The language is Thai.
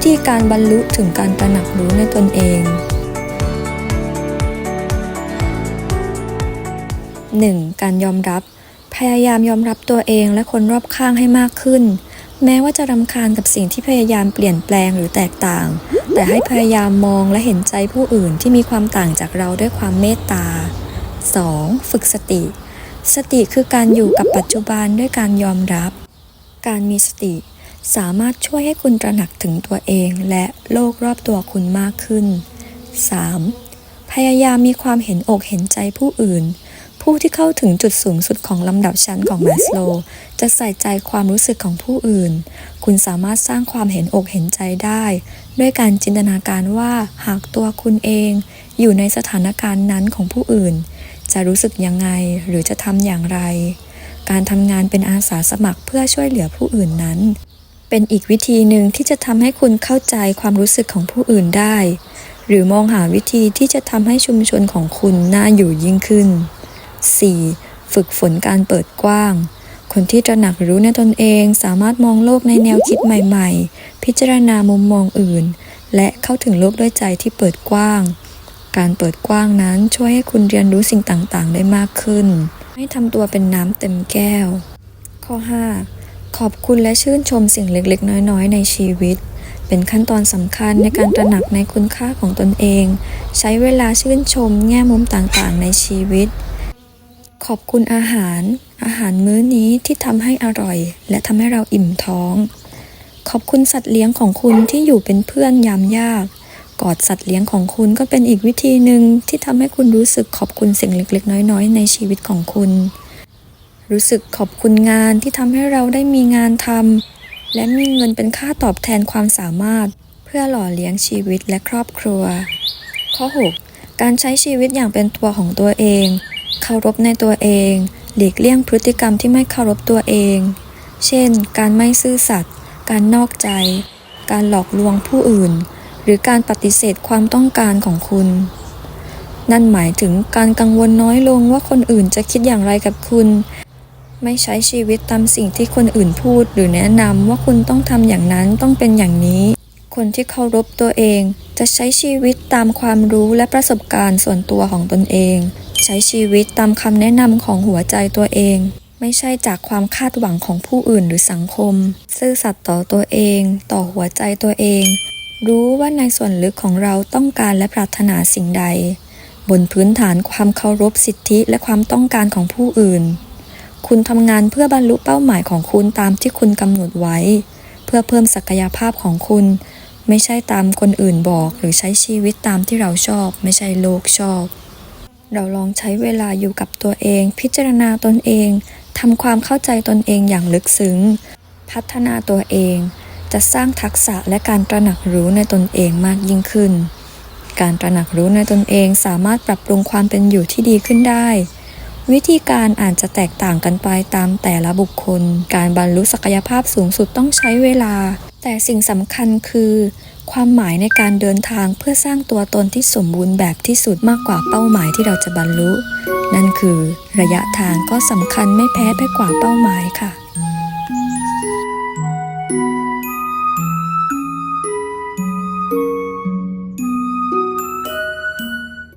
วิธีการบรรลุถึงการตระหนักรู้ในตนเอง 1. การยอมรับ พยายามยอมรับตัวเองและคนรอบข้างให้มากขึ้น แม้ว่าจะรำคาญกับสิ่งที่พยายามเปลี่ยนแปลงหรือแตกต่าง แต่ให้พยายามมองและเห็นใจผู้อื่นที่มีความต่างจากเราด้วยความเมตตา 2. ฝึกสติ สติคือการอยู่กับปัจจุบันด้วยการยอมรับ การมีสติ สามารถช่วยให้คุณตระหนักถึงตัวเองและโลกรอบตัวคุณมากขึ้น 3. พยายามมีความเห็นอกเห็นใจผู้อื่น ผู้ที่เข้าถึงจุดสูงสุดของลำดับชั้นของมาสโลจะใส่ใจความรู้สึกของผู้อื่น คุณสามารถสร้างความเห็นอกเห็นใจได้ ด้วยการจินตนาการว่าหากตัวคุณเอง อยู่ในสถานการณ์นั้นของผู้อื่น จะรู้สึกยังไงหรือจะทำอย่างไร การทำงานเป็นอาสาสมัครเพื่อช่วยเหลือผู้อื่นนั้น เป็นอีกวิธีหนึ่งที่จะทำให้คุณเข้าใจความรู้สึกของผู้อื่นได้ หรือมองหาวิธีที่จะทำให้ชุมชนของคุณน่าอยู่ยิ่งขึ้น 4. ฝึกฝนการเปิดกว้าง คนที่ตระหนักรู้ในตนเองสามารถมองโลกในแนวคิดใหม่ ๆ พิจารณามุมมองอื่น และเข้าถึงโลกด้วยใจที่เปิดกว้าง การเปิดกว้างนั้นช่วยให้คุณเรียนรู้สิ่งต่างๆ ได้มากขึ้น ไม่ทำตัวเป็นน้ำเต็มแก้ว ข้อ 5. ขอบคุณและชื่นชมสิ่งเล็กๆ น้อยๆ ในชีวิต เป็นขั้นตอนสำคัญในการตระหนักในคุณค่าของตนเอง ใช้เวลาชื่นชมแง่มุมต่างๆ ในชีวิต ขอบคุณอาหาร อาหารมื้อนี้ที่ทำให้อร่อย และทำให้เราอิ่มท้อง ขอบคุณสัตว์เลี้ยงของคุณที่อยู่เป็นเพื่อนยามยาก กอดสัตว์เลี้ยงของคุณก็เป็นอีกวิธีหนึ่งที่ทำให้คุณรู้สึกขอบคุณสิ่งเล็กๆ น้อยๆ ในชีวิตของคุณ รู้สึกขอบคุณงานที่ทำให้เราได้มีงานทำและมีเงินเป็นค่าตอบแทนความสามารถ เพื่อหล่อเลี้ยงชีวิตและครอบครัว ข้อ 6. การใช้ชีวิตอย่างเป็นตัวของตัวเอง เคารพในตัวเอง หลีกเลี่ยงพฤติกรรมที่ไม่เคารพตัวเอง เช่น การไม่ซื่อสัตย์ การนอกใจ การหลอกลวงผู้อื่น หรือการปฏิเสธความต้องการของคุณ นั่นหมายถึงการกังวลน้อยลงว่าคนอื่นจะคิดอย่างไรกับคุณ ไม่ใช้ชีวิตตามสิ่งที่คนอื่นพูด หรือแนะนำว่าคุณต้องทำอย่างนั้นต้องเป็นอย่างนี้ คนที่เคารพตัวเอง จะใช้ชีวิตตามความรู้และประสบการณ์ส่วนตัวของตนเอง ใช้ชีวิตตามคำแนะนำของหัวใจตัวเอง ไม่ใช่จากความคาดหวังของผู้อื่นหรือสังคม ซื่อสัตย์ต่อตัวเอง ต่อหัวใจตัวเอง รู้ว่าในส่วนลึกของเราต้องการและปรารถนาสิ่งใด บนพื้นฐานความเคารพสิทธิและความต้องการของผู้อื่น คุณทำงานเพื่อบรรลุเป้าหมายของคุณตามที่คุณกำหนดไว้ เพื่อเพิ่มศักยภาพของคุณ ไม่ใช่ตามคนอื่นบอก หรือใช้ชีวิตตามที่เราชอบ ไม่ใช่โลกชอบ เราลองใช้เวลาอยู่กับตัวเอง พิจารณาตนเองทำความเข้าใจตนเองอย่างลึกซึ้ง พัฒนาตัวเอง จะสร้างทักษะและการตระหนักรู้ในตนเองมากยิ่งขึ้น การตระหนักรู้ในตนเองสามารถปรับปรุงความเป็นอยู่ที่ดีขึ้นได้ วิธีการอาจจะแตกต่างกันไปตามแต่ละบุคคล การบรรลุศักยภาพสูงสุดต้องใช้เวลา แต่สิ่งสำคัญคือ ความหมายในการเดินทางเพื่อสร้างตัวตนที่สมบูรณ์แบบที่สุดมากกว่าเป้าหมายที่เราจะบรรลุ นั่นคือ ระยะทางก็สำคัญไม่แพ้ไปกว่าเป้าหมายค่ะ